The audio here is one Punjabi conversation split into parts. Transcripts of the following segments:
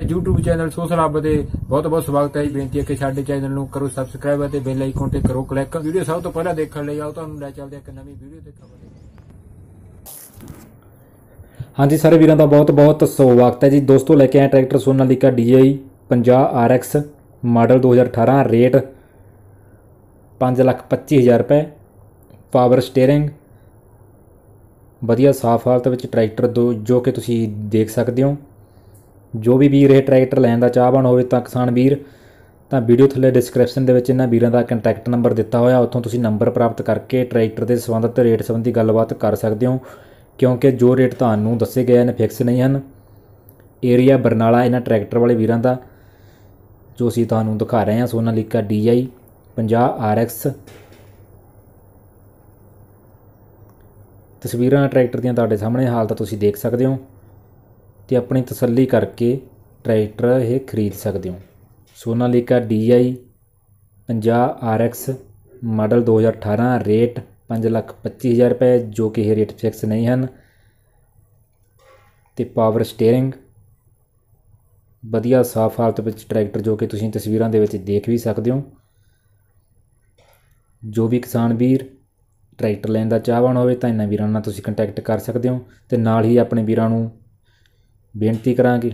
YouTube ਚੈਨਲ ਸੋਸ਼ਲ ਹੱਬ ਦੇ ਬਹੁਤ ਬਹੁਤ ਸਵਾਗਤ ਹੈ ਜੀ। ਬੇਨਤੀ ਹੈ ਕਿ ਸਾਡੇ ਚੈਨਲ ਨੂੰ ਕਰੋ ਸਬਸਕ੍ਰਾਈਬ ਅਤੇ ਬੈਲ ਆਈਕਨ ਤੇ ਕਰੋ ਕਲਿੱਕ ਵੀਡੀਓ ਸਭ ਤੋਂ ਪਹਿਲਾਂ ਦੇਖਣ ਲਈ ਆਓ, ਤੁਹਾਨੂੰ ਲੈ ਚੱਲਦੇ ਹਾਂ ਇੱਕ ਨਵੀਂ ਵੀਡੀਓ ਤੇ ਖਬਰ। ਹਾਂਜੀ ਸਾਰੇ ਵੀਰਾਂ ਦਾ ਬਹੁਤ-ਬਹੁਤ ਸਵਾਗਤ ਹੈ ਜੀ। ਦੋਸਤੋ, ਲੈ ਕੇ ਆਏ tractor Sonalika DI 50 RX model 2018 rate 525000 ਰੁਪਏ। ਪਾਵਰ ਸਟੀਅਰਿੰਗ ਵਧੀਆ ਸਾਫ਼ ਹਾਲਤ ਵਿੱਚ ਟਰੈਕਟਰ ਦੋ ਜੋ ਕਿ ਤੁਸੀਂ ਦੇਖ ਸਕਦੇ ਹੋ। ਜੋ ਵੀ ਵੀਰ ਇਹ ਟਰੈਕਟਰ ਲੈਣ ਦਾ ਚਾਹਵਾਨ ਹੋਵੇ ਤਾਂ ਕਿਸਾਨ ਵੀਰ, ਤਾਂ ਵੀਡੀਓ ਥੱਲੇ ਡਿਸਕ੍ਰਿਪਸ਼ਨ ਦੇ ਵਿੱਚ ਇਹਨਾਂ ਵੀਰਾਂ ਦਾ ਕੰਟੈਕਟ ਨੰਬਰ ਦਿੱਤਾ ਹੋਇਆ, ਉੱਥੋਂ ਤੁਸੀਂ ਨੰਬਰ ਪ੍ਰਾਪਤ ਕਰਕੇ ਟਰੈਕਟਰ ਦੇ ਸੰਬੰਧਿਤ ਰੇਟ ਸੰਬੰਧੀ ਗੱਲਬਾਤ ਕਰ ਸਕਦੇ ਹੋ, ਕਿਉਂਕਿ ਜੋ ਰੇਟ ਤੁਹਾਨੂੰ ਦੱਸੇ ਗਏ ਨੇ ਫਿਕਸ ਨਹੀਂ ਹਨ ਏਰੀਆ ਬਰਨਾਲਾ ਇਹਨਾਂ ਟਰੈਕਟਰ ਵਾਲੇ ਵੀਰਾਂ ਦਾ, ਜੋ ਅਸੀਂ ਤੁਹਾਨੂੰ ਦਿਖਾ ਰਹੇ ਹਾਂ, ਸੋਨਾਲੀਕਾ DI 50 RX ਤਸਵੀਰਾਂ ਟਰੈਕਟਰ ਦੀਆਂ ਤੁਹਾਡੇ ਸਾਹਮਣੇ ਹਾਲਤ ਤੁਸੀਂ ਦੇਖ ਸਕਦੇ ਹੋ। ਤੇ ਆਪਣੀ ਤਸੱਲੀ ਕਰਕੇ ਟਰੈਕਟਰ ਇਹ ਖਰੀਦ ਸਕਦੇ ਹੋ। Sonalika DI 50 RX model 2018 rate 525000 ਰੁਪਏ, ਜੋ ਕਿ ਇਹ ਰੇਟ ਫਿਕਸ ਨਹੀਂ ਹਨ। ਤੇ ਪਾਵਰ ਸਟੀਅਰਿੰਗ, ਵਧੀਆ ਸਾਫ਼ ਹਾਲਤ ਵਿੱਚ ਟਰੈਕਟਰ ਜੋ ਕਿ ਤੁਸੀਂ ਤਸਵੀਰਾਂ ਦੇ ਵਿੱਚ ਦੇਖ ਵੀ ਸਕਦੇ ਹੋ। ਜੋ ਵੀ ਕਿਸਾਨ ਵੀਰ ਟਰੈਕਟਰ ਲੈਣ ਦਾ ਚਾਹਵਾਨ ਹੋਵੇ ਤਾਂ ਇਹਨਾਂ ਵੀਰਾਂ ਨਾਲ ਤੁਸੀਂ ਕੰਟੈਕਟ ਕਰ ਸਕਦੇ ਹੋ ਤੇ ਨਾਲ ਹੀ ਆਪਣੇ ਵੀਰਾਂ ਨੂੰ ਬੇਨਤੀ ਕਰਾਂਗੇ।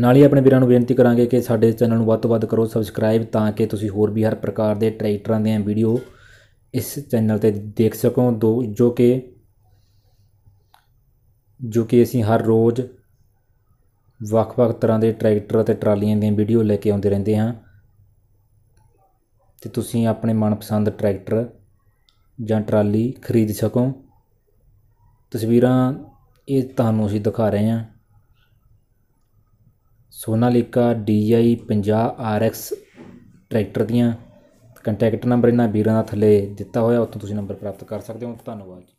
ਨਾਲ ਹੀ ਆਪਣੇ ਵੀਰਾਂ ਨੂੰ ਬੇਨਤੀ ਕਰਾਂਗੇ ਕਿ ਸਾਡੇ ਚੈਨਲ ਨੂੰ ਵੱਧ ਤੋਂ ਵੱਧ ਕਰੋ ਸਬਸਕ੍ਰਾਈਬ ਤਾਂ ਕਿ ਤੁਸੀਂ ਹੋਰ ਵੀ ਹਰ ਪ੍ਰਕਾਰ ਦੇ ਟਰੈਕਟਰਾਂ ਦੀਆਂ ਵੀਡੀਓ ਇਸ ਚੈਨਲ ਤੇ ਦੇਖ ਸਕੋ। ਦੋ, ਜੋ ਕਿ ਜੋ ਕਿ ਅਸੀਂ ਹਰ ਰੋਜ਼ ਵੱਖ-ਵੱਖ ਤਰ੍ਹਾਂ ਦੇ ਟਰੈਕਟਰ ਅਤੇ ਟਰਾਲੀਆਂ ਦੀਆਂ ਵੀਡੀਓ ਲੈ ਕੇ ਆਉਂਦੇ ਰਹਿੰਦੇ ਹਾਂ। ਤੇ ਤੁਸੀਂ ਆਪਣੇ ਮਨਪਸੰਦ ਟਰੈਕਟਰ ਜਾਂ ਟਰਾਲੀ ਖਰੀਦ ਸਕੋ। ਤਸਵੀਰਾਂ ਇਹ ਤੁਹਾਨੂੰ ਅਸੀਂ ਦਿਖਾ ਰਹੇ ਹਾਂ। ਸੋਨਾਲੀਕਾ DI 50 RX ਟਰੈਕਟਰ ਦੀਆਂ ਕੰਟੈਕਟ ਨੰਬਰ ਇਹਨਾਂ ਵੀਰਾਂ ਦਾ ਥੱਲੇ ਦਿੱਤਾ ਹੋਇਆ, ਉੱਥੋਂ ਤੁਸੀਂ ਨੰਬਰ ਪ੍ਰਾਪਤ ਕਰ ਸਕਦੇ ਹੋ। ਧੰਨਵਾਦ ਜੀ।